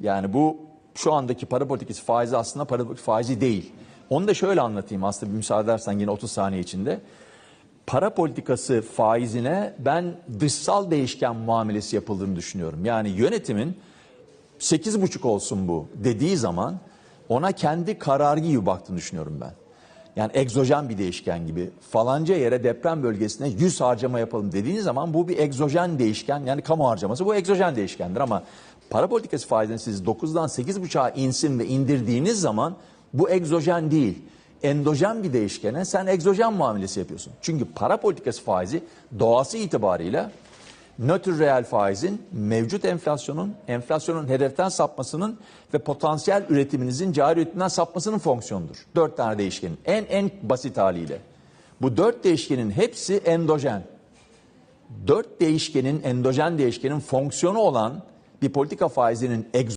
Yani bu şu andaki para politikası faizi aslında para faizi değil. Onu da şöyle anlatayım aslında bir müsaade edersen yine 30 saniye içinde. Para politikası faizine ben dışsal değişken muamelesi yapıldığını düşünüyorum. Yani yönetimin 8,5 olsun bu dediği zaman ona kendi kararı gibi baktığını düşünüyorum ben. Yani egzojen bir değişken gibi falanca yere deprem bölgesine 100 harcama yapalım dediğiniz zaman bu bir egzojen değişken yani kamu harcaması bu egzojen değişkendir ama para politikası faizini siz 9'dan 8,5'a insin ve indirdiğiniz zaman bu egzojen değil. Endojen bir değişkene sen egzojen muamelesi yapıyorsun. Çünkü para politikası faizi doğası itibarıyla nötr reel faizin mevcut enflasyonun, enflasyonun hedeften sapmasının ve potansiyel üretiminizin cari üretimden sapmasının fonksiyonudur. Dört tane değişkenin en en basit haliyle. Bu dört değişkenin hepsi endojen. Dört değişkenin endojen değişkenin fonksiyonu olan bir politika faizinin egzojen